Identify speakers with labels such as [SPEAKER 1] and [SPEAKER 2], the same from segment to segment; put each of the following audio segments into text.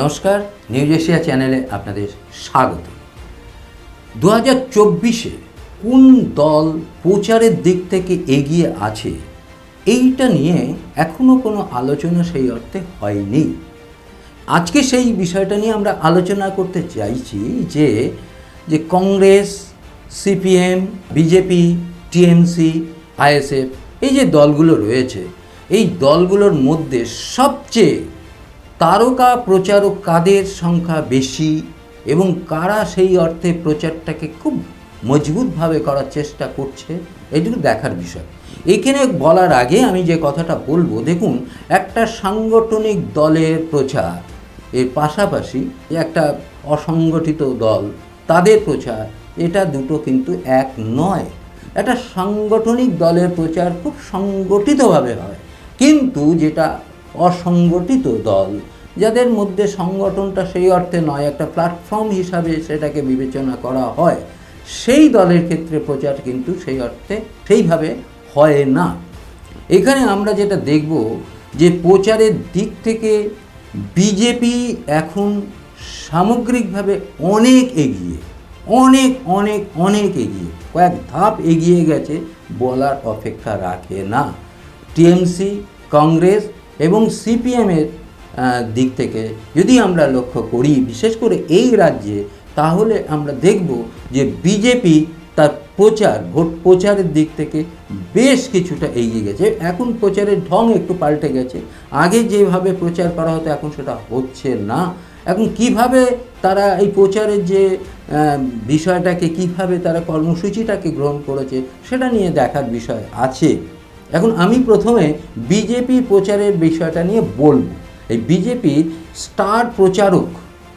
[SPEAKER 1] নমস্কার news Asia চ্যানেলে আপনাদের স্বাগত। দু হাজার চব্বিশে কোন দল প্রচারের দিক থেকে এগিয়ে আছে, এইটা নিয়ে এখনও কোনো আলোচনা সেই অর্থে হয়নি। আজকে সেই বিষয়টা নিয়ে আমরা আলোচনা করতে চাইছি যে যে Congress, CPM, BJP, TMC, ISF এই যে দলগুলো রয়েছে, এই দলগুলোর মধ্যে সবচেয়ে তারকা প্রচারক কাদের সংখ্যা বেশি এবং কারা সেই অর্থে প্রচারটাকে খুব মজবুতভাবে করার চেষ্টা করছে এটুকু দেখার বিষয়। এখানে বলার আগে আমি যে কথাটা বলব, দেখুন, একটা সাংগঠনিক দলের প্রচার, এর পাশাপাশি একটা অসংগঠিত দল, তাদের প্রচার, এটা দুটো কিন্তু এক নয়। একটা সাংগঠনিক দলের প্রচার খুব সংগঠিতভাবে হয়। কিন্তু যেটা অসংগঠিত দল, যাদের মধ্যে সংগঠনটা সেই অর্থে নয়, একটা প্ল্যাটফর্ম হিসাবে সেটাকে বিবেচনা করা হয়, সেই দলের ক্ষেত্রে প্রচার কিন্তু সেই অর্থে সেইভাবে হয় না। এখানে আমরা যেটা দেখব যে প্রচারের দিক থেকে বিজেপি এখন সামগ্রিকভাবে অনেক এগিয়ে, অনেক অনেক অনেক এগিয়ে, কয়েক ধাপ এগিয়ে গেছে বলার অপেক্ষা রাখে না। টিএমসি, কংগ্রেস এবং সিপিএমের দিক থেকে যদি আমরা লক্ষ্য করি, বিশেষ করে এই রাজ্যে, তাহলে আমরা দেখব যে বিজেপি তার প্রচার, ভোট প্রচারের দিক থেকে বেশ কিছুটা এগিয়ে গেছে। এখন প্রচারের ঢং একটু পাল্টে গেছে। আগে যেভাবে প্রচার করা হতো, এখন সেটা হচ্ছে না। এখন কীভাবে তারা এই প্রচারের যে বিষয়টাকে, কীভাবে তারা কর্মসূচিটাকে গ্রহণ করেছে, সেটা নিয়ে দেখার বিষয় আছে। এখন আমি প্রথমে বিজেপি প্রচারের বিষয়টা নিয়ে বলব। এই বিজেপির স্টার প্রচারক,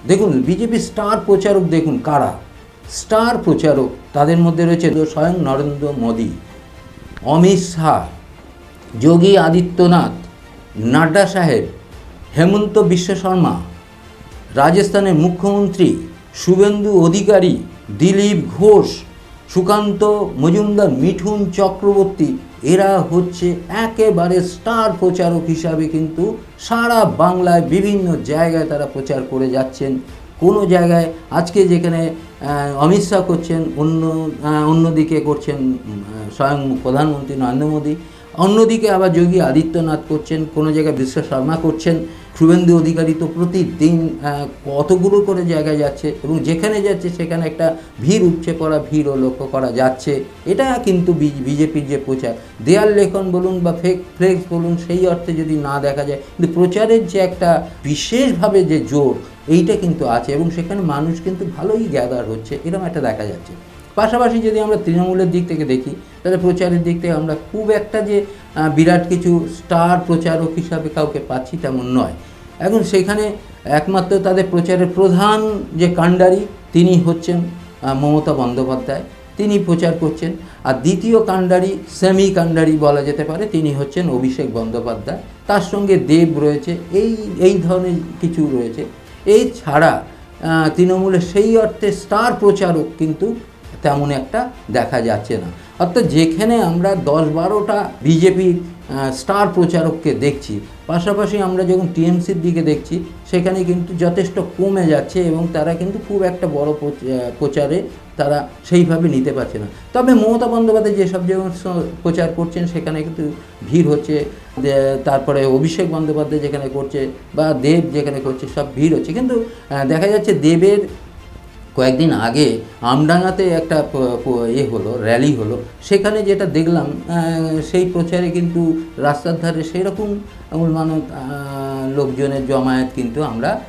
[SPEAKER 1] দেখুন, বিজেপি স্টার প্রচারক দেখুন কারা? স্টার প্রচারক তাদের মধ্যে রয়েছে স্বয়ং নরেন্দ্র মোদী, অমিত শাহ, যোগী আদিত্যনাথ, নাড্ডা সাহেব, হেমন্ত বিশ্ব শর্মা, রাজস্থানের মুখ্যমন্ত্রী, শুভেন্দু অধিকারী, দিলীপ ঘোষ সুকান্ত, মজুমদার, মিঠুন চক্রবর্তী, এরা হচ্ছে একেবারে স্টার প্রচারক হিসাবে কিন্তু সারা বাংলায় বিভিন্ন জায়গায় তারা প্রচার করে যাচ্ছেন। কোনো জায়গায় আজকে যেখানে অমিত শাহ করছেন, অন্য অন্যদিকে করছেন স্বয়ং প্রধানমন্ত্রী নরেন্দ্র মোদী। অন্যদিকে আবার যোগী আদিত্যনাথ করছেন, কোনো জায়গায় বিশ্ব শর্মা করছেন, শুভেন্দু অধিকারী তো প্রতিদিন কতগুলো করে জায়গায় যাচ্ছে এবং যেখানে যাচ্ছে সেখানে একটা ভিড় উপচে পড়া ভিড়ও লক্ষ্য করা যাচ্ছে। এটা কিন্তু বিজেপির যে প্রচার। দেয়াল লেখন বলুন বা ফেক, ফ্লেক্স বলুন, সেই অর্থে যদি না দেখা যায়, কিন্তু প্রচারের যে একটা বিশেষভাবে যে জোর, এইটা কিন্তু আছে এবং সেখানে মানুষ কিন্তু ভালোই গ্যাদার হচ্ছে, এরকম একটা দেখা যাচ্ছে। পাশাপাশি যদি আমরা তৃণমূলের দিক থেকে দেখি, তাহলে প্রচারের দিক থেকে আমরা খুব একটা যে বিরাট কিছু স্টার প্রচারক হিসাবে কাউকে পাচ্ছি তেমন নয়। এখন সেখানে একমাত্র তাদের প্রচারের প্রধান যে কাণ্ডারি, তিনি হচ্ছেন মমতা বন্দ্যোপাধ্যায়। তিনি প্রচার করছেন। আর দ্বিতীয় কাণ্ডারি, সেমি কাণ্ডারি বলা যেতে পারে, তিনি হচ্ছেন অভিষেক বন্দ্যোপাধ্যায়। তার সঙ্গে দেব রয়েছে, এই এই ধরনের কিছু রয়েছে। এই ছাড়া তৃণমূলের সেই অর্থে স্টার প্রচারক কিন্তু তেমন একটা দেখা যাচ্ছে না। অর্থাৎ যেখানে আমরা দশ বারোটা বিজেপির স্টার প্রচারককে দেখছি, পাশাপাশি আমরা যখন টিএমসির দিকে দেখছি, সেখানে কিন্তু যথেষ্ট কমে যাচ্ছে এবং তারা কিন্তু খুব একটা বড় প্রচারে তারা সেইভাবে নিতে পারছে না। তবে মমতা বন্দ্যোপাধ্যায় যেসব স- প্রচার করছেন, সেখানে কিন্তু ভিড় হচ্ছে তারপরে অভিষেক বন্দ্যোপাধ্যায় যেখানে করছে বা দেব যেখানে করছে, সব ভিড় হচ্ছে। কিন্তু দেখা যাচ্ছে দেবের কয়েকদিন আগে আমডাঙ্গাতে একটা এ হলো র্যালি হলো। সেখানে যেটা দেখলাম সেই প্রচারে কিন্তু রাস্তার ধারে সেই রকম মানত লোকজনের জমায়েত কিন্তু আমরা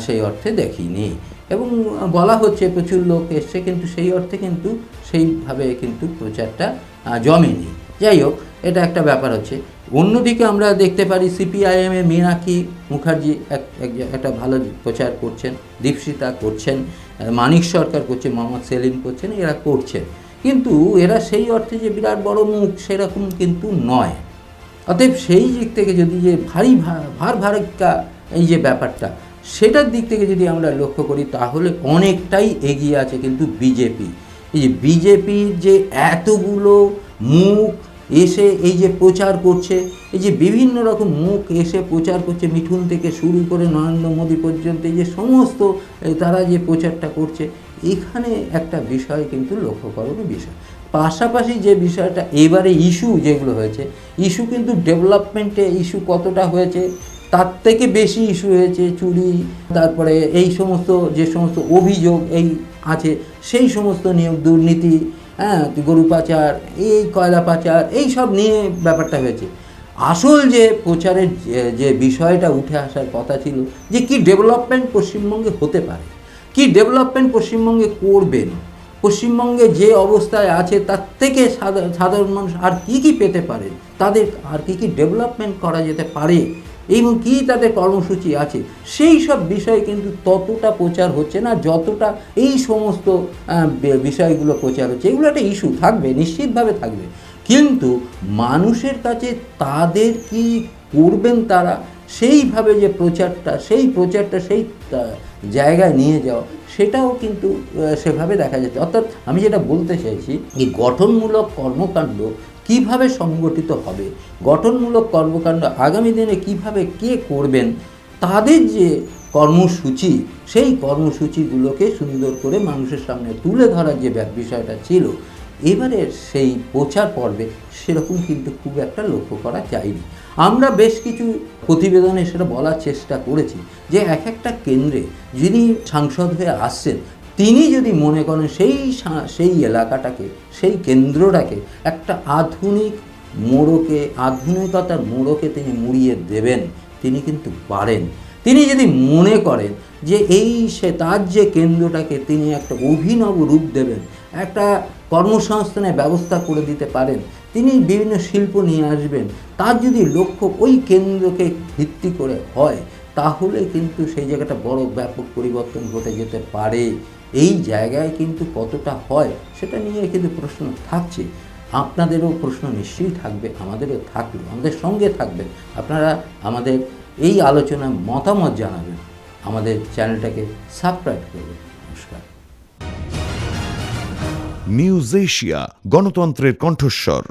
[SPEAKER 1] সেই অর্থে দেখিনি। এবং বলা হচ্ছে প্রচুর লোক এসছে, কিন্তু সেই অর্থে কিন্তু সেইভাবে কিন্তু প্রচারটা জমেনি। যাই হোক, এটা একটা ব্যাপার হচ্ছে। অন্যদিকে আমরা দেখতে পারি সিপিআইএমে মীনাক্ষী মুখার্জি এক, এক- একটা ভালো প্রচার করছেন, দীপশিতা করছেন। মানিক সরকার করছে মোহাম্মদ সেলিম করছেন, এরা করছেন। কিন্তু এরা সেই অর্থে যে বিরাট বড় মুখ, সেরকম কিন্তু নয়। অতএব সেই দিক থেকে যদি যে ভারী ভার ভারক্কা এই যে ব্যাপারটা, সেটার দিক থেকে যদি আমরা লক্ষ্য করি, তাহলে অনেকটাই এগিয়ে আছে কিন্তু বিজেপি। এই যে বিজেপির যে এতগুলো মুখ এসে এই যে প্রচার করছে, এই যে বিভিন্ন রকম মুখ এসে প্রচার করছে, মিঠুন থেকে শুরু করে নরেন্দ্র মোদী পর্যন্ত, এই যে সমস্ত তারা যে প্রচারটা করছে, এখানে একটা বিষয় কিন্তু লক্ষ্য করার বিষয়। পাশাপাশি যে বিষয়টা, এবারে ইস্যু যেগুলো হয়েছে, ইস্যু কিন্তু ডেভেলপমেন্টে ইস্যু কতটা হয়েছে, তার থেকে বেশি ইস্যু হয়েছে চুরি, তারপরে এই সমস্ত, যে সমস্ত অভিযোগ এই আছে, সেই সমস্ত নিয়োগ দুর্নীতি হ্যাঁ গরু পাচার, এই কয়লা পাচার, এই সব নিয়ে ব্যাপারটা হয়েছে। আসল যে প্রচারের যে- বিষয়টা উঠে আসার কথা ছিল, যে কি ডেভেলপমেন্ট পশ্চিমবঙ্গে হতে পারে, কি ডেভেলপমেন্ট পশ্চিমবঙ্গে করবেন, পশ্চিমবঙ্গে যে অবস্থায় আছে তার থেকে সাধা- সাধারণ মানুষ আর কি কি পেতে পারে, তাদের আর কি কি ডেভেলপমেন্ট করা যেতে পারে এবং কী তাদের কর্মসূচি আছে, সেই সব বিষয়ে কিন্তু ততটা প্রচার হচ্ছে না, যতটা এই সমস্ত বিষয়গুলো প্রচার হচ্ছে। এগুলো একটা ইস্যু থাকবে, নিশ্চিতভাবে থাকবে। কিন্তু মানুষের কাছে তাদের কি করবেন তারা, সেইভাবে যে প্রচারটা, সেই প্রচারটা, সেই জায়গায় নিয়ে যাওয়া সেটাও কিন্তু সেভাবে দেখা যাচ্ছে। অর্থাৎ আমি যেটা বলতে চাইছি, এই গঠনমূলক কর্মকাণ্ড কীভাবে সংগঠিত হবে? গঠনমূলক কর্মকাণ্ড আগামী দিনে কীভাবে কে করবেন? তাদের যে কর্মসূচি, সেই কর্মসূচিগুলোকে সুন্দর করে মানুষের সামনে তুলে ধরার যে বিষয়টা ছিল এবারে সেই প্রচার পর্বে সেরকম কিন্তু খুব একটা লক্ষ্য করা যায়নি। আমরা বেশ কিছু প্রতিবেদনে সেটা বলার চেষ্টা করেছি যে এক একটা কেন্দ্রে যিনি সাংসদ হয়ে আসছেন, তিনি যদি মনে করেন সেই সেই এলাকাটাকে, সেই কেন্দ্রটাকে একটা আধুনিক মোড়কে, আধুনিকতার মোড়কে তিনি মুড়িয়ে দেবেন, তিনি কিন্তু পারেন। তিনি যদি মনে করেন যে এই সে তার যে কেন্দ্রটাকে তিনি একটা অভিনব রূপ দেবেন, একটা কর্মসংস্থানের ব্যবস্থা করে দিতে পারেন, তিনি বিভিন্ন শিল্প নিয়ে আসবেন, তার যদি লক্ষ্য ওই কেন্দ্রকে ভিত্তি করে হয়, তাহলে কিন্তু সেই জায়গাটা বড় ব্যাপক পরিবর্তন ঘটে যেতে পারে। এই জায়গায় কিন্তু কতটা হয় সেটা নিয়ে কিন্তু প্রশ্ন থাকছে। আপনাদেরও প্রশ্ন নিশ্চয়ই থাকবে, আমাদেরও থাকবে, আমাদের সঙ্গে থাকবেন। আপনারা আমাদের এই আলোচনায় মতামত জানাবেন। আমাদের চ্যানেলটাকে সাবস্ক্রাইব করবেন। নমস্কার।
[SPEAKER 2] নিউজ এশিয়া গণতন্ত্রের কণ্ঠস্বর।